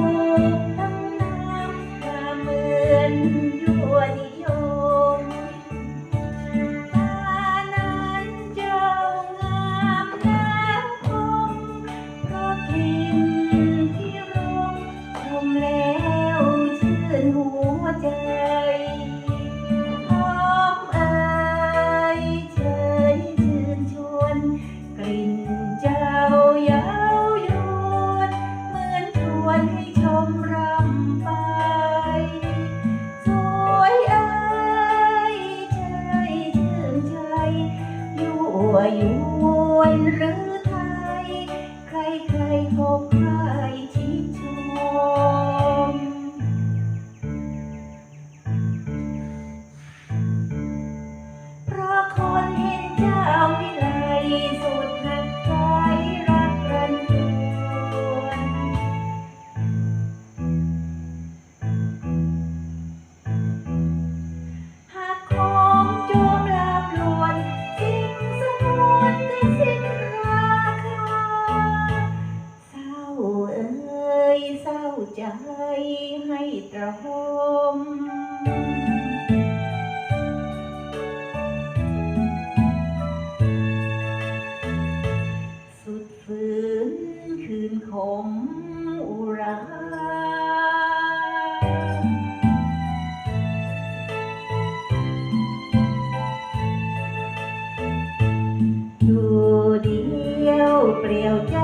Thank you. are you? ใจให้ตระหมสุดฝืนคืนขมอุราดูเดียวเปลี่ยวใจ